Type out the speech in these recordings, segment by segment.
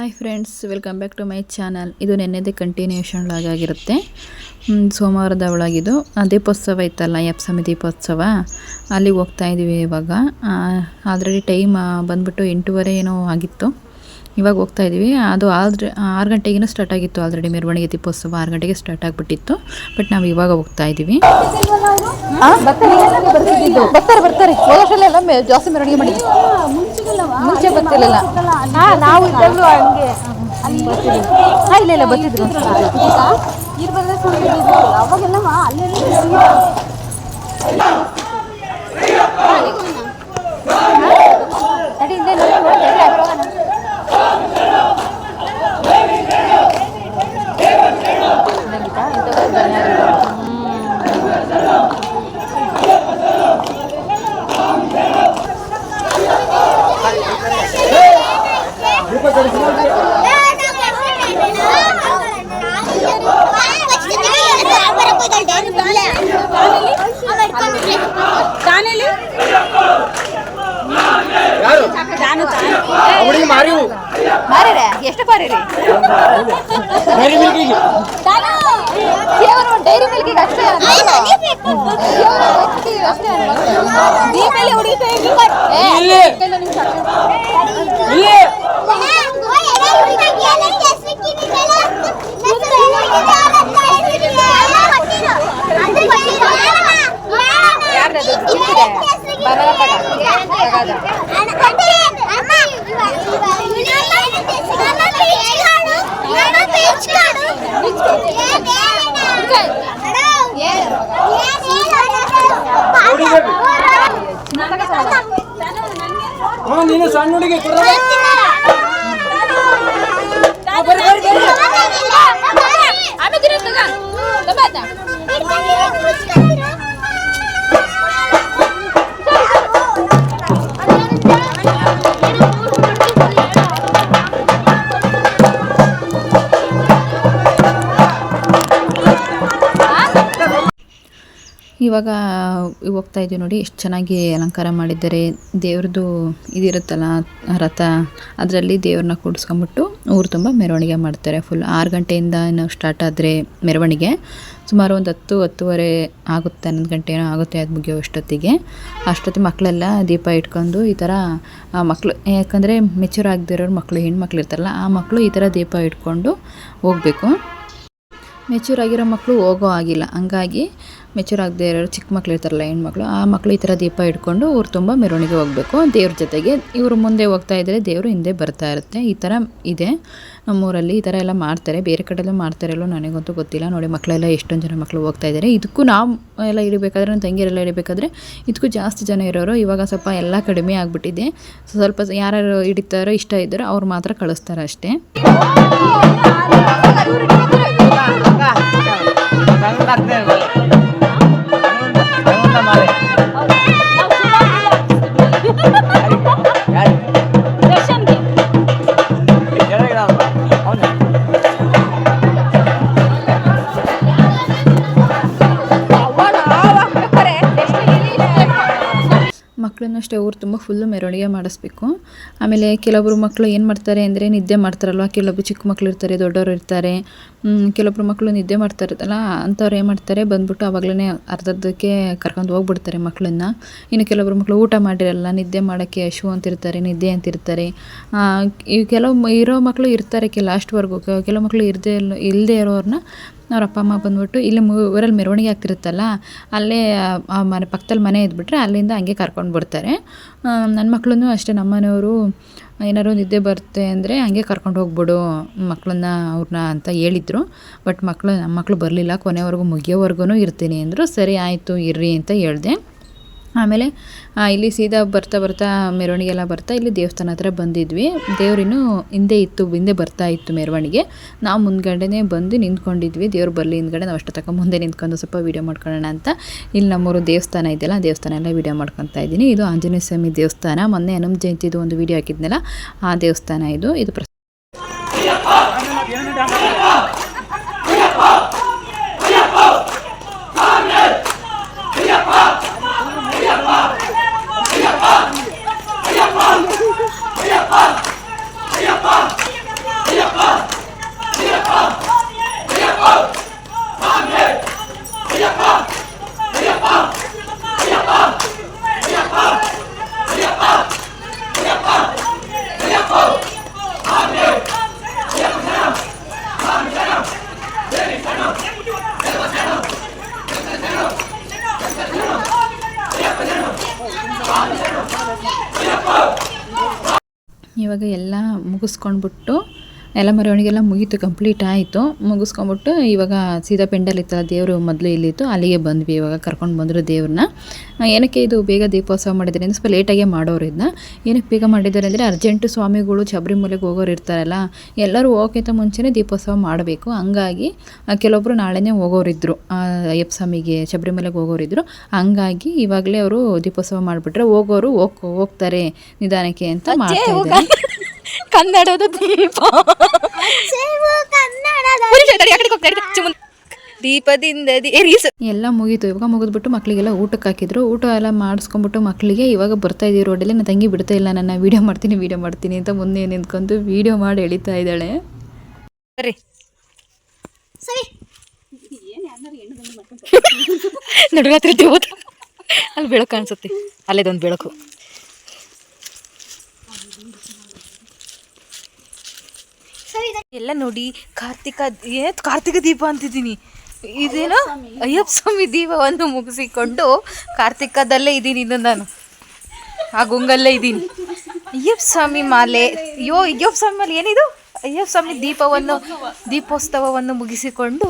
Hi friends welcome back to my channel ಇದು ನೆನ್ನೆದೇ continuation ಆಗಿರುತ್ತೆ. ಸೋಮವಾರದ ಒಳಗಿದು ದೀಪೋತ್ಸವ ಇತ್ತಲ್ಲ ಎಪ್ಸಮಿ ದೀಪೋತ್ಸವ. ಅಲ್ಲಿಗೆ ಹೋಗ್ತಾ ಇದ್ದೀವಿ ಇವಾಗ. ಆಲ್ರೆಡಿ ಟೈಮ್ ಬಂದ್ಬಿಟ್ಟು ಎಂಟೂವರೆ ಏನೋ ಆಗಿತ್ತು. ಇವಾಗ ಹೋಗ್ತಾ ಇದ್ದೀವಿ. ಅದು ಆಲ್ರೆ ಆರು ಗಂಟೆಗೇನೋ ಸ್ಟಾರ್ಟ್ ಆಗಿತ್ತು ಆಲ್ರೆಡಿ ಮೆರವಣಿಗೆ ದೀಪೋತ್ಸವ. ಆರು ಗಂಟೆಗೆ ಸ್ಟಾರ್ಟ್ ಆಗಿಬಿಟ್ಟಿತ್ತು. ಬಟ್ ನಾವು ಇವಾಗ ಹೋಗ್ತಾ ಇದ್ದೀವಿ. ಬರ್ತಾರೆ ಬರ್ತಾರೆ ಹೋದಷ್ಟೆಲ್ಲ ಎಲ್ಲ ಮೆ- ಜಾಸ್ತಿ ಮೆರವಣಿಗೆ ಮಾಡಿದ್ವಿ ಮುಂಚೆ ಬರ್ತಿರ್ಲಿಲ್ಲ. ಹಾ ನಾವು ಇದ್ದಾಗಲೂ ಹಂಗೆ. ಹಾ ಇಲ್ಲ ಇಲ್ಲ ಬರ್ತಿದ್ರು. ನಡಿ, ಇಲ್ಲೇ ನೋಡಿ, ನೋಡಿ, ಎಲ್ಲಿ ಹೋಗೋಣ? ಏನಾಗಿತ್ತಾ? ಇಂಥದ್ದು ಧನ್ಯವಾದಗಳು. ಅವಳಿಗೆ ಮಾರಿವು ಮಾರಿರೆ ಎಷ್ಟು ಮಾರಿರಿ ಡೈರಿ ಮಿಲ್ಕಿಗೆ ಕೇವಲ ಒಂದು ಡೈರಿ ಮಿಲ್ಕಿಗೆ ಅಷ್ಟೇ ಕೇವಲ ವ್ಯಕ್ತಿ ಅಷ್ಟೇ ದೀಪಲ್ಲಿ ಹೊಡಿತಾ ಇಲ್ಲಿ. ಇಲ್ಲಿ ಯಾರ್ದದು? ಚಿಕ್ಕಿದೆ? ಬರಲ್ಲ ತಗ. ತಗದ. ಸಣ್ಣ ಹುಡುಗಿ ಇವಾಗ ಹೋಗ್ತಾ ಇದ್ದೀವಿ ನೋಡಿ, ಎಷ್ಟು ಚೆನ್ನಾಗಿ ಅಲಂಕಾರ ಮಾಡಿದ್ದಾರೆ. ದೇವ್ರದ್ದು ಇದಿರುತ್ತಲ್ಲ, ರಥ, ಅದರಲ್ಲಿ ದೇವ್ರನ್ನ ಕೂಡಿಸ್ಕೊಂಬಿಟ್ಟು ಊರು ತುಂಬ ಮೆರವಣಿಗೆ ಮಾಡ್ತಾರೆ. ಫುಲ್ ಆರು ಗಂಟೆಯಿಂದ ನಾವು ಸ್ಟಾರ್ಟ್ ಆದರೆ ಮೆರವಣಿಗೆ. ಸುಮಾರು ಒಂದು ಹತ್ತು, ಹತ್ತುವರೆ ಆಗುತ್ತೆ, ಹನ್ನೊಂದು ಗಂಟೆ ಏನೋ ಆಗುತ್ತೆ ಅದು ಮುಗಿಯೋ ಅಷ್ಟೊತ್ತಿಗೆ. ಅಷ್ಟೊತ್ತಿಗೆ ಮಕ್ಕಳೆಲ್ಲ ದೀಪ ಇಟ್ಕೊಂಡು ಈ ಥರ ಮಕ್ಕಳು ಯಾಕಂದರೆ ಮೆಚೂರ್ ಆಗದಿರೋರು ಮಕ್ಕಳು ಹೆಣ್ಮಕ್ಳು ಇರ್ತಾರಲ್ಲ, ಆ ಮಕ್ಕಳು ಈ ಥರ ದೀಪ ಇಟ್ಕೊಂಡು ಹೋಗಬೇಕು. ಮೆಚೂರ್ ಆಗಿರೋ ಮಕ್ಕಳು ಹೋಗೋ ಆಗಿಲ್ಲ ಹಂಗಾಗಿ ಮೆಚೂರ್ ಆಗದೆ ಇರೋರು ಚಿಕ್ಕ ಮಕ್ಳು ಇರ್ತಾರಲ್ಲ ಹೆಣ್ಮಕ್ಳು, ಆ ಮಕ್ಕಳು ಈ ಥರ ದೀಪ ಇಟ್ಕೊಂಡು ಊರು ತುಂಬ ಮೆರವಣಿಗೆ ಹೋಗಬೇಕು ದೇವ್ರ ಜೊತೆಗೆ. ಇವರು ಮುಂದೆ ಹೋಗ್ತಾ ಇದ್ದರೆ ದೇವರು ಹಿಂದೆ ಬರ್ತಾ ಇರುತ್ತೆ. ಈ ಥರ ಇದೆ. ನಮ್ಮೂರಲ್ಲಿ ಈ ಥರ ಎಲ್ಲ ಮಾಡ್ತಾರೆ. ಬೇರೆ ಕಡೆಯಲ್ಲೂ ಮಾಡ್ತಾರಲ್ಲೋ ನನಗಂತೂ ಗೊತ್ತಿಲ್ಲ. ನೋಡಿ, ಮಕ್ಕಳೆಲ್ಲ ಎಷ್ಟೊಂದು ಜನ ಮಕ್ಕಳು ಹೋಗ್ತಾ ಇದ್ದಾರೆ ಇದಕ್ಕೂ ನಾವು ಎಲ್ಲ ಹಿಡಿಬೇಕಾದ್ರೆ ನನ್ನ ತಂಗಿಯರೆಲ್ಲ ಇಡಬೇಕಾದ್ರೆ ಇದಕ್ಕೂ ಜಾಸ್ತಿ ಜನ ಇರೋರು. ಇವಾಗ ಸ್ವಲ್ಪ ಎಲ್ಲ ಕಡಿಮೆ ಆಗಿಬಿಟ್ಟಿದೆ. ಸ್ವಲ್ಪ ಯಾರು ಹಿಡಿತಾರೋ, ಇಷ್ಟ ಇದ್ದಾರೋ ಅವ್ರು ಮಾತ್ರ ಕಳಿಸ್ತಾರೆ ಅಷ್ಟೇ. ಅಷ್ಟೇ, ಊರು ತುಂಬ ಫುಲ್ಲು ಮೆರವಣಿಗೆ ಮಾಡಿಸ್ಬೇಕು. ಆಮೇಲೆ ಕೆಲವೊಬ್ರು ಮಕ್ಕಳು ಏನು ಮಾಡ್ತಾರೆ ಅಂದರೆ ನಿದ್ದೆ ಮಾಡ್ತಾರಲ್ವ? ಕೆಲವೊಬ್ರು ಚಿಕ್ಕ ಮಕ್ಕಳು ಇರ್ತಾರೆ, ದೊಡ್ಡವರು ಇರ್ತಾರೆ. ಕೆಲವೊಬ್ರು ಮಕ್ಕಳು ನಿದ್ದೆ ಮಾಡ್ತಾ ಇರುತ್ತಲ್ಲ ಅಂಥವ್ರು ಏನು ಮಾಡ್ತಾರೆ? ಬಂದ್ಬಿಟ್ಟು ಆವಾಗಲೇ ಅರ್ಧರ್ಧಕ್ಕೆ ಕರ್ಕೊಂಡು ಹೋಗ್ಬಿಡ್ತಾರೆ ಮಕ್ಕಳನ್ನ ಇನ್ನು ಕೆಲವೊಬ್ರು ಮಕ್ಕಳು ಊಟ ಮಾಡಿರಲ್ಲ, ನಿದ್ದೆ ಮಾಡೋಕ್ಕೆ ಶೂ ಅಂತಿರ್ತಾರೆ, ನಿದ್ದೆ ಅಂತಿರ್ತಾರೆ. ಈ ಕೆಲವು, ಇರೋ ಮಕ್ಕಳು ಇರ್ತಾರೆ ಕೆಲ ಲಾಸ್ಟ್ವರೆಗೂ ಕೆಲವು ಮಕ್ಕಳು ಇರದೇ ಇಲ್ಲದೆ ಇರೋರನ್ನ ಅವ್ರ ಅಪ್ಪ, ಅಮ್ಮ ಬಂದ್ಬಿಟ್ಟು ಇಲ್ಲಿ ಊರಲ್ಲಿ ಮೆರವಣಿಗೆ ಆಗ್ತಿರುತ್ತಲ್ಲ, ಅಲ್ಲೇ ಆ ಮನೆ, ಪಕ್ಕದಲ್ಲಿ ಮನೆ ಇದ್ಬಿಟ್ರೆ ಅಲ್ಲಿಂದ ಹಂಗೆ ಕರ್ಕೊಂಡು ಬರ್ತಾರೆ. ನನ್ನ ಮಕ್ಕಳೂ ಅಷ್ಟೇ, ನಮ್ಮನೆಯವರು ಏನಾದ್ರು ನಿದ್ದೆ ಬರುತ್ತೆ ಅಂದರೆ ಹಂಗೆ ಕರ್ಕೊಂಡು ಹೋಗ್ಬಿಡು ಮಕ್ಕಳನ್ನ ಅವ್ರನ್ನ ಅಂತ ಹೇಳಿದರು. ಬಟ್ ಮಕ್ಕಳು ನಮ್ಮ ಮಕ್ಕಳು ಬರಲಿಲ್ಲ, ಕೊನೆವರೆಗೂ ಮುಗಿಯೋವರೆಗೂ ಇರ್ತೀನಿ ಅಂದರು, ಸರಿ ಆಯಿತು, ಇರ್ರಿ ಅಂತ ಹೇಳಿದೆ. ಆಮೇಲೆ ಇಲ್ಲಿ ಸೀದಾ ಬರ್ತಾ ಬರ್ತಾ ಮೆರವಣಿಗೆ ಎಲ್ಲ ಬರ್ತಾ ಇಲ್ಲಿ ದೇವಸ್ಥಾನ ಹತ್ರ ಬಂದಿದ್ವಿ. ದೇವ್ರಿನ್ನೂ ಹಿಂದೆ ಇತ್ತು, ಹಿಂದೆ ಬರ್ತಾ ಇತ್ತು ಮೆರವಣಿಗೆ. ನಾವು ಮುಂದ್ಗಡೆನೇ ಬಂದು ನಿಂತ್ಕೊಂಡಿದ್ವಿ. ದೇವ್ರು ಬರಲಿ ಹಿಂದ್ಗಡೆ, ನಾವು ಅಷ್ಟು ತಕ್ಕ ಮುಂದೆ ನಿಂತ್ಕೊಂಡು ಸ್ವಲ್ಪ ವೀಡಿಯೋ ಮಾಡ್ಕೊಳ್ಳೋಣ ಅಂತ. ಇಲ್ಲಿ ನಮ್ಮೂರು ದೇವಸ್ಥಾನ ಇದೆಯಲ್ಲ ದೇವಸ್ಥಾನ ಎಲ್ಲ ವೀಡಿಯೋ ಮಾಡ್ಕೊತಾ ಇದ್ದೀನಿ. ಇದು ಆಂಜನೇಯ ಸ್ವಾಮಿ ದೇವಸ್ಥಾನ. ಮೊನ್ನೆ ಹನುಮ ಜಯಂತಿದು ಒಂದು ವೀಡಿಯೋ ಹಾಕಿದ್ನಲ್ಲ, ಆ ದೇವಸ್ಥಾನ ಇದು. ಇದು ಪ್ರ ಇವಾಗ ಎಲ್ಲ ಮುಗಿಸ್ಕೊಂಡ್ಬಿಟ್ಟು ಎಲ್ಲ ಮೆರವಣಿಗೆಲ್ಲ ಮುಗೀತು ಕಂಪ್ಲೀಟ್ ಆಯಿತು. ಮುಗಿಸ್ಕೊಂಬಿಟ್ಟು ಇವಾಗ ಸೀದಾ ಪೆಂಡಲ್ ಇತ್ತಲ್ಲ ದೇವರು ಮೊದಲು ಇಲ್ಲಿತ್ತು. ಅಲ್ಲಿಗೆ ಬಂದ್ವಿ ಇವಾಗ ಕರ್ಕೊಂಡು ಬಂದರು ದೇವ್ರನ್ನ. ಏನಕ್ಕೆ ಇದು ಬೇಗ ದೀಪೋತ್ಸವ ಮಾಡಿದ್ದಾರೆ ಅಂದರೆ ಸ್ವಲ್ಪ ಲೇಟಾಗೆ ಮಾಡೋರು ಇದನ್ನ ಏನಕ್ಕೆ ಬೇಗ ಮಾಡಿದ್ದಾರೆ ಅಂದರೆ ಅರ್ಜೆಂಟು ಸ್ವಾಮಿಗಳು ಶಬರಿಮಲೆಗೆ ಹೋಗೋರು ಇರ್ತಾರಲ್ಲ ಎಲ್ಲರೂ ಹೋಗೋಕ್ಕಿಂತ ಮುಂಚೆನೇ ದೀಪೋತ್ಸವ ಮಾಡಬೇಕು. ಹಂಗಾಗಿ ಕೆಲವೊಬ್ಬರು ಕೆಲವೊಬ್ರು ನಾಳೆನೇ ಹೋಗೋರಿದ್ದರು ಅಯ್ಯಪ್ಪ ಸ್ವಾಮಿಗೆ ಶಬರಿಮಲೆಗೆ ಹೋಗೋರಿದ್ದರು ಹಂಗಾಗಿ ಇವಾಗಲೇ ಅವರು ದೀಪೋತ್ಸವ ಮಾಡಿಬಿಟ್ರೆ ಹೋಗೋರು ಹೋಗ್ ಹೋಗ್ತಾರೆ ನಿಧಾನಕ್ಕೆ ಅಂತ ಮಾಡ್ತಾ ಇದ್ದಾರೆ. ಕನ್ನಡದ ದೀಪ. ದೀಪದಿಂದ ಎಲ್ಲ ಮುಗೀತು ಇವಾಗ ಮುಗಿದ್ಬಿಟ್ಟು ಮಕ್ಕಳಿಗೆಲ್ಲ ಊಟಕ್ಕೆ ಹಾಕಿದ್ರು. ಊಟ ಎಲ್ಲ ಮಾಡಿಸ್ಕೊಂಡ್ಬಿಟ್ಟು ಮಕ್ಕಳಿಗೆ ಇವಾಗ ಬರ್ತಾ ಇದ್ದೀವಿ ರೋಡಲ್ಲಿ. ನನ್ನ ತಂಗಿ ಬಿಡ್ತಾ ಇಲ್ಲ ನನ್ನ ವೀಡಿಯೋ ಮಾಡ್ತೀನಿ ವೀಡಿಯೋ ಮಾಡ್ತೀನಿ ಅಂತ ಮುಂದೆ ನಿಂತ್ಕೊಂಡು ವೀಡಿಯೋ ಮಾಡಿ ಎಳಿತಾ ಇದ್ದಾಳೆ. ಸರಿ. ನಡುರಾತ್ರಿ ದೇವತ ಅಲ್ಲಿ ಬೆಳಕು ಅನ್ಸುತ್ತೆ ಅಲ್ಲೇದೊಂದು ಬೆಳಕು. ಎಲ್ಲ ನೋಡಿ ಕಾರ್ತಿಕ, ಏನ್ ಕಾರ್ತಿಕ ದೀಪ ಅಂತಿದ್ದೀನಿ. ಇದೇನು ಅಯ್ಯಪ್ಪ ಸ್ವಾಮಿ ದೀಪವನ್ನು ಮುಗಿಸಿಕೊಂಡು ಕಾರ್ತಿಕದಲ್ಲೇ ಇದ್ದೀನಿ ಇನ್ನು ನಾನು. ಆ ಗುಂಗಲ್ಲೇ ಇದ್ದೀನಿ. ಅಯ್ಯಪ್ಪ ಸ್ವಾಮಿ ಮಾಲೆ. ಅಯ್ಯೋ, ಅಯ್ಯಪ್ಪ ಸ್ವಾಮಿ ಮಾಲೆ ಏನಿದು? ಅಯ್ಯಪ್ಪ ಸ್ವಾಮಿ ದೀಪವನ್ನು, ದೀಪೋತ್ಸವವನ್ನು ಮುಗಿಸಿಕೊಂಡು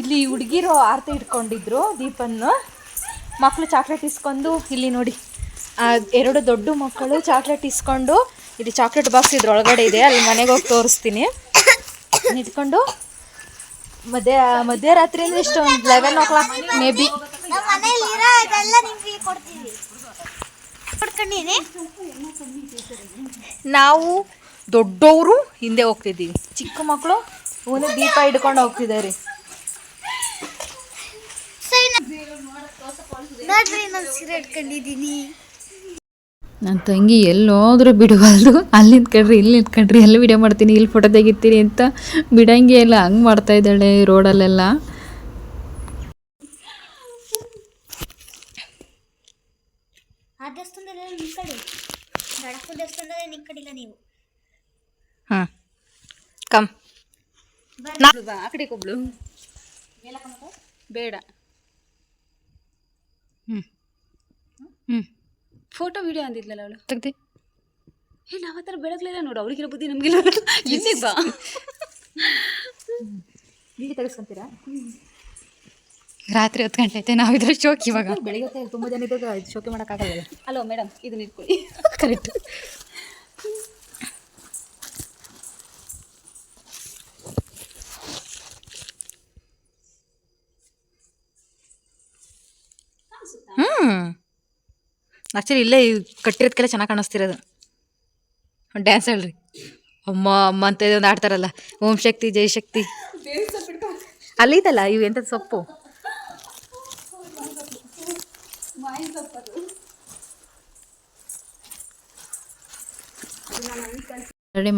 ಇಲ್ಲಿ ಹುಡುಗಿರು ಆರತಿ ಇಟ್ಕೊಂಡಿದ್ರು ದೀಪನ್ನು. ಮಕ್ಕಳು ಚಾಕ್ಲೇಟ್ ಇಸ್ಕೊಂಡು, ಇಲ್ಲಿ ನೋಡಿ ಎರಡು ದೊಡ್ಡ ಮಕ್ಕಳು ಚಾಕ್ಲೇಟ್ ಇಸ್ಕೊಂಡು ಇಲ್ಲಿ ಚಾಕ್ಲೇಟ್ ಬಾಕ್ಸ್ ಇದ್ರೊಳಗಡೆ ಇದೆ ಅಲ್ಲಿ ಮನೆಗೆ ಹೋಗಿ ತೋರಿಸ್ತೀನಿ. ಇಟ್ಕೊಂಡು ಮಧ್ಯ ಮಧ್ಯರಾತ್ರಿ ಅಂದ್ರೆ ಇಷ್ಟು ಒಂದು eleven o'clock maybe ನಾವು ದೊಡ್ಡವರು ಹಿಂದೆ ಹೋಗ್ತಿದ್ದೀವಿ. ಚಿಕ್ಕ ಮಕ್ಕಳು ಒಂದು ದೀಪ ಹಿಡ್ಕೊಂಡು ಹೋಗ್ತಿದ್ದಾರೆ. ಸೀರೆ ಇಟ್ಕೊಂಡಿದ್ದೀನಿ ನನ್ನ ತಂಗಿ ಎಲ್ಲೋದ್ರೂ ಬಿಡಬಾರ್ದು ಅಲ್ಲಿ ನಿಂತ್ಕೊಂಡ್ರಿ ಇಲ್ಲಿ ನಿಂತ್ಕೊಂಡ್ರಿ ಅಲ್ಲಿ ವಿಡಿಯೋ ಮಾಡ್ತೀನಿ ಇಲ್ಲಿ ಫೋಟೋ ತೆಗಿತೀನಿ ಅಂತ ಬಿಡಂಗೆ ಎಲ್ಲ ಹಂಗೆ ಮಾಡ್ತಾ ಇದ್ದಾಳೆ ರೋಡಲ್ಲೆಲ್ಲ. ನೀವು ಹಾಂ ಕಮ್ ಆ ಕಡೆ ಒಬ್ಳು ಬೇಡ. ಹ್ಞೂ ಹ್ಞೂ ಫೋಟೋ ವಿಡಿಯೋ ಅಂದಿದ್ಲಲ್ಲ ಅವಳು? ತೆಗ್ದಿ. ಏ ನಾವು ಆ ಥರ ಬೆಳಗ್ಲಿಲ್ಲ ನೋಡು ಅವಳಿಗಿರೋ ಬುದ್ಧಿ ನಮಗಿಲ್ಲ ಇಲ್ಲಿಗೆ ಬಾ. ರಾತ್ರಿ ಹತ್ತು ಗಂಟೆ ಐತೆ ನಾವಿದ್ರೆ ಶೋಕ್ ಇವಾಗ. ಬೆಳಿಗ್ಗೆ ತುಂಬ ಜನ ಇದ್ದಾಗ ಶೋಕಿ ಮಾಡೋಕ್ಕಾಗಲ್ಲ ಹಲೋ ಮೇಡಮ್ ಇದು ಇಟ್ಕೊಳ್ಳಿ. ಕರೆಕ್ಟ್ ಹ್ಞೂ ಆ್ಯಕ್ಚುಲಿ ಇಲ್ಲೇ ಕಟ್ಟಿರೋದಕ್ಕೆಲ್ಲ ಚೆನ್ನಾಗಿ ಕಾಣಿಸ್ತಿರೋದು. ಡ್ಯಾನ್ಸ್ ಹೇಳ್ರಿ. ಅಮ್ಮ ಅಮ್ಮ ಅಂತ ಇದೊಂದು ಆಡ್ತಾರಲ್ಲ. ಓಂ ಶಕ್ತಿ, ಜೈ ಶಕ್ತಿ. ಅಲ್ಲಿ ಇದಲ್ಲ, ಇವು ಎಂಥದ್ದು ಸೊಪ್ಪು?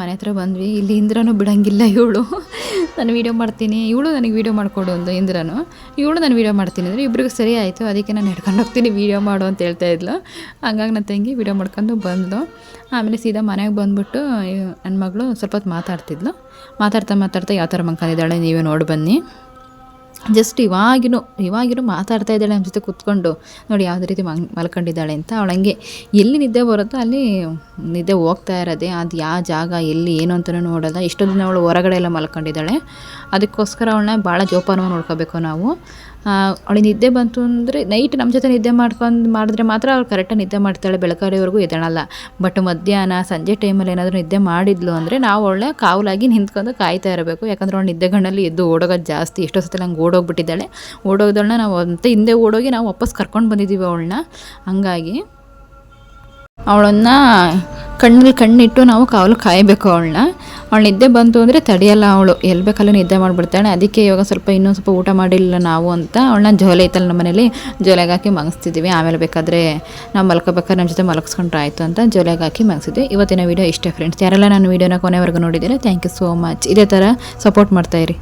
ಮನೆ ಹತ್ರ ಬಂದ್ವಿ. ಇಲ್ಲಿ ಇಂದ್ರನೂ ಬಿಡಂಗಿಲ್ಲ ಇವಳು. ನಾನು ವೀಡಿಯೋ ಮಾಡ್ತೀನಿ, ಇವಳು ನನಗೆ ವೀಡಿಯೋ ಮಾಡಿಕೊಡು ಒಂದು ಇಂದ್ರನು. ಇವಳು ನಾನು ವೀಡಿಯೋ ಮಾಡ್ತೀನಿ ಅಂದರೆ ಇಬ್ಬರಿಗೂ ಸರಿ ಆಯಿತು, ಅದಕ್ಕೆ ನಾನು ಹಿಡ್ಕೊಂಡು ಹೋಗ್ತೀನಿ ವೀಡಿಯೋ ಮಾಡು ಅಂತ ಹೇಳ್ತಾ ಇದ್ಲು. ಹಂಗಾಗಿ ನನ್ನ ತಂಗಿ ವೀಡಿಯೋ ಮಾಡ್ಕೊಂಡು ಬಂದ್ಲು. ಆಮೇಲೆ ಸೀದಾ ಮನೆಗೆ ಬಂದುಬಿಟ್ಟು ನನ್ನ ಮಗಳು ಸ್ವಲ್ಪ ಹೊತ್ತು ಮಾತಾಡ್ತಿದ್ಲು. ಮಾತಾಡ್ತಾ ಮಾತಾಡ್ತಾ ಯಾವ ಥರ ಮಲ್ಕೊಂಡಿದ್ದಾಳೆ ನೀವೇ ನೋಡಿ ಬನ್ನಿ. ಜಸ್ಟ್ ಇವಾಗಿನೂ ಇವಾಗಿನೂ ಮಾತಾಡ್ತಾ ಇದ್ದಾಳೆ ನಮ್ಮ ಜೊತೆ ಕೂತ್ಕೊಂಡು. ನೋಡಿ ಯಾವುದೇ ರೀತಿ ಮಂಗ್ ಮಲ್ಕೊಂಡಿದ್ದಾಳೆ ಅಂತ ಅವಳು ಹಂಗೆ. ಎಲ್ಲಿ ನಿದ್ದೆ ಬರುತ್ತೋ ಅಲ್ಲಿ ನಿದ್ದೆ ಹೋಗ್ತಾ ಇರೋದೆ. ಅದು ಯಾವ ಜಾಗ, ಎಲ್ಲಿ, ಏನು ಅಂತಲೂ ನೋಡೋಲ್ಲ. ಇಷ್ಟೊಂದು ದಿನ ಅವಳು ಹೊರಗಡೆ ಎಲ್ಲ ಮಲ್ಕೊಂಡಿದ್ದಾಳೆ. ಅದಕ್ಕೋಸ್ಕರ ಅವಳನ್ನ ಭಾಳ ಜೋಪಾನವಾಗಿ ನೋಡ್ಕೋಬೇಕು ನಾವು. ಅವಳಿಗೆ ನಿದ್ದೆ ಬಂತು ಅಂದರೆ ನೈಟ್ ನಮ್ಮ ಜೊತೆ ನಿದ್ದೆ ಮಾಡ್ಕೊಂಡು ಮಾಡಿದ್ರೆ ಮಾತ್ರ ಅವ್ಳು ಕರೆಕ್ಟಾಗಿ ನಿದ್ದೆ ಮಾಡ್ತಾಳೆ ಬೆಳಕಾರಿವರೆಗೂ ಎದ್ದೇಳಲ್ಲ. ಬಟ್ ಮಧ್ಯಾಹ್ನ, ಸಂಜೆ ಟೈಮಲ್ಲಿ ಏನಾದರೂ ನಿದ್ದೆ ಮಾಡಿದ್ಲು ಅಂದರೆ ನಾವು ಒಳ್ಳೆ ಕಾವಲಾಗಿ ನಿಂತ್ಕೊಂಡು ಕಾಯ್ತಾ ಇರಬೇಕು. ಯಾಕಂದ್ರೆ ಅವಳು ನಿದ್ದೆಗಣ್ಣಲ್ಲಿ ಎದ್ದು ಓಡೋಗೋದು ಜಾಸ್ತಿ. ಎಷ್ಟೋ ಸತಿ ನಂಗೆ ಓಡೋಗ್ಬಿಟ್ಟಿದ್ದಾಳೆ. ಓಡೋಗ್ದಳನ್ನ ನಾವು ಅಂತ ಹಿಂದೆ ಓಡೋಗಿ ನಾವು ವಾಪಸ್ ಕರ್ಕೊಂಡು ಬಂದಿದ್ದೀವಿ ಅವಳನ್ನ. ಹಂಗಾಗಿ ಅವಳನ್ನ ಕಣ್ಣಲ್ಲಿ ಕಣ್ಣಿಟ್ಟು ನಾವು ಕಾವಲು ಕಾಯಬೇಕು ಅವಳನ್ನ. ಅವಳು ನಿದ್ದೆ ಬಂತು ಅಂದರೆ ತಡೆಯಲ್ಲ ಅವಳು. ಎಲ್ಲಿ ಬೇಕಲ್ಲ ನಿದ್ದೆ ಮಾಡಿಬಿಡ್ತಾಳೆ. ಅದಕ್ಕೆ ಇವಾಗ ಸ್ವಲ್ಪ ಇನ್ನೊಂದು ಸ್ವಲ್ಪ ಊಟ ಮಾಡಿಲ್ಲ ನಾವು ಅಂತ ಅವಳನ್ನ ಜೋಲೆ ಐತಲ್ಲ ನಮ್ಮ ಮನೇಲಿ. ಜೋಲೆಗೆ ಹಾಕಿ ಮಲಗಿಸ್ತಿದ್ದೀವಿ ಆಮೇಲೆ ಬೇಕಾದರೆ ನಾವು ಮಲ್ಕೋಬೇಕಾದ್ರೆ ನಮ್ಮ ಜೊತೆ ಮಲಗಿಸ್ಕೊಂಡ್ರೆ ಆಯಿತು ಅಂತ ಜೋಲೆಗೆ ಹಾಕಿ ಮಲಗಿಸಿದ್ವಿ. ಇವತ್ತಿನ ವೀಡಿಯೋ ಇಷ್ಟೇ ಫ್ರೆಂಡ್ಸ್ ಯಾರೆಲ್ಲ ನನ್ನ ವೀಡಿಯೋನ ಕೊನೆವರೆಗೂ ನೋಡಿದ್ದೀರಾ ಥ್ಯಾಂಕ್ ಯು ಸೋ ಮಚ್ ಇದೇ ಥರ ಸಪೋರ್ಟ್ ಮಾಡ್ತಾಯಿರಿ